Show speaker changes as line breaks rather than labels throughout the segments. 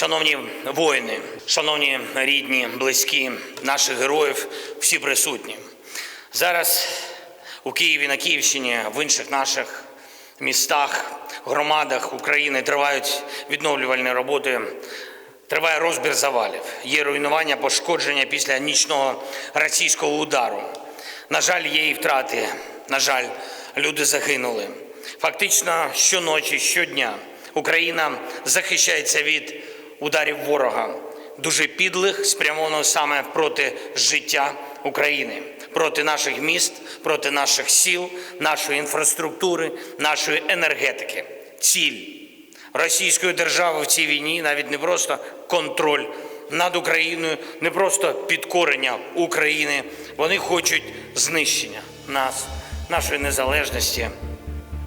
Шановні воїни, шановні рідні, близькі наших героїв, всі присутні. Зараз у Києві, на Київщині, в інших наших містах, громадах України тривають відновлювальні роботи. Триває розбір завалів. Є руйнування, пошкодження після нічного російського удару. На жаль, є і втрати. На жаль, люди загинули. Фактично щоночі, щодня Україна захищається від ударів ворога, дуже підлих, спрямовано саме проти життя України, проти наших міст, проти наших сіл, нашої інфраструктури, нашої енергетики. Ціль російської держави в цій війні навіть не просто контроль над Україною, не просто підкорення України. Вони хочуть знищення нас, нашої незалежності,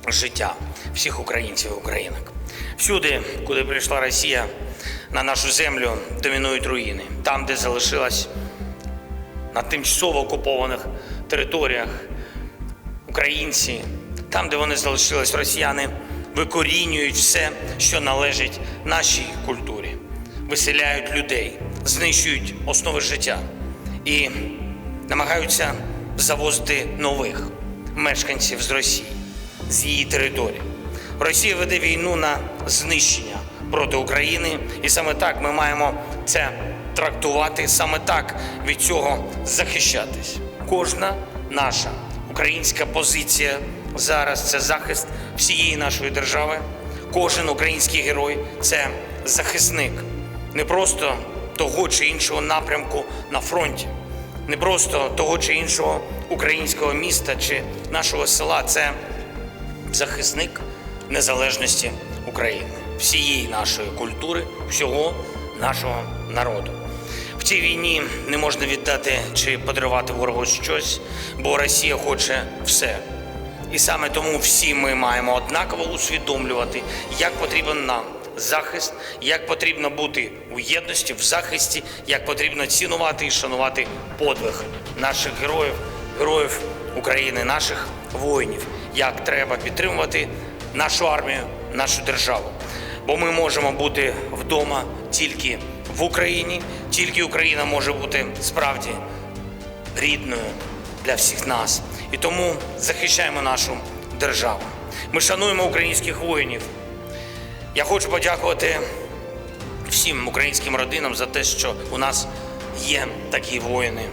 життя всіх українців і українок. Всюди, куди прийшла Росія, на нашу землю домінують руїни. Там, де залишилась на тимчасово окупованих територіях українці, там, де вони залишились, росіяни викорінюють все, що належить нашій культурі, виселяють людей, знищують основи життя і намагаються завозити нових мешканців з Росії, з її території. Росія веде війну на знищення проти України, і саме так ми маємо це трактувати, саме так від цього захищатись. Кожна наша українська позиція зараз це захист всієї нашої держави. Кожен український герой це захисник не просто того чи іншого напрямку на фронті, не просто того чи іншого українського міста чи нашого села. Це захисник незалежності України, всієї нашої культури, всього нашого народу. В цій війні не можна віддати чи подарувати ворогу щось, бо Росія хоче все. І саме тому всі ми маємо однаково усвідомлювати, як потрібен нам захист, як потрібно бути у єдності, в захисті, як потрібно цінувати і шанувати подвиг наших героїв, героїв України, наших воїнів, як треба підтримувати нашу армію, нашу державу. Бо ми можемо бути вдома тільки в Україні, тільки Україна може бути справді рідною для всіх нас. І тому захищаємо нашу державу. Ми шануємо українських воїнів. Я хочу подякувати всім українським родинам за те, що у нас є такі воїни.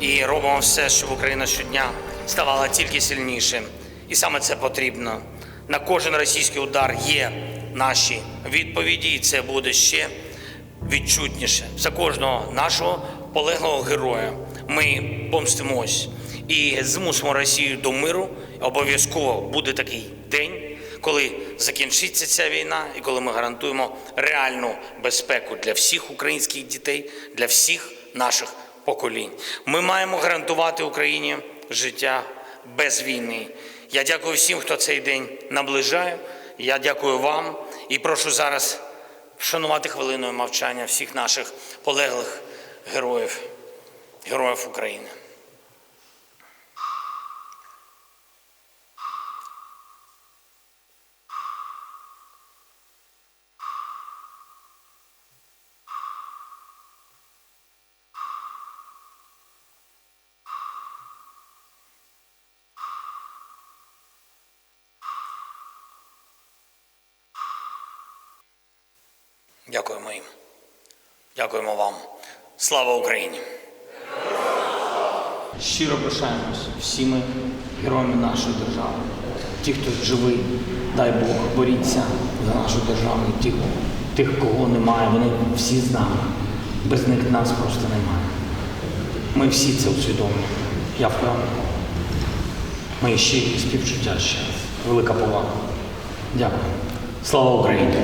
І робимо все, щоб Україна щодня ставала тільки сильніше. І саме це потрібно. На кожен російський удар є наші відповіді, і це буде ще відчутніше. За кожного нашого полеглого героя ми помстимось і змусимо Росію до миру. Обов'язково буде такий день, коли закінчиться ця війна, і коли ми гарантуємо реальну безпеку для всіх українських дітей, для всіх наших поколінь. Ми маємо гарантувати Україні життя без війни. Я дякую всім, хто цей день наближає. Я дякую вам і прошу зараз вшанувати хвилиною мовчання всіх наших полеглих героїв, героїв України. Дякуємо їм. Дякуємо вам. Слава Україні! Щиро пишаємось всіми героями нашої держави. Ті, хто живий, дай Бог, боріться за нашу державу. Ті, тих, кого немає, вони всі з нами. Без них нас просто немає. Ми всі це усвідомлюємо. Я впевнений. Мої щирі співчуття ще. Велика повага. Дякую. Слава Україні!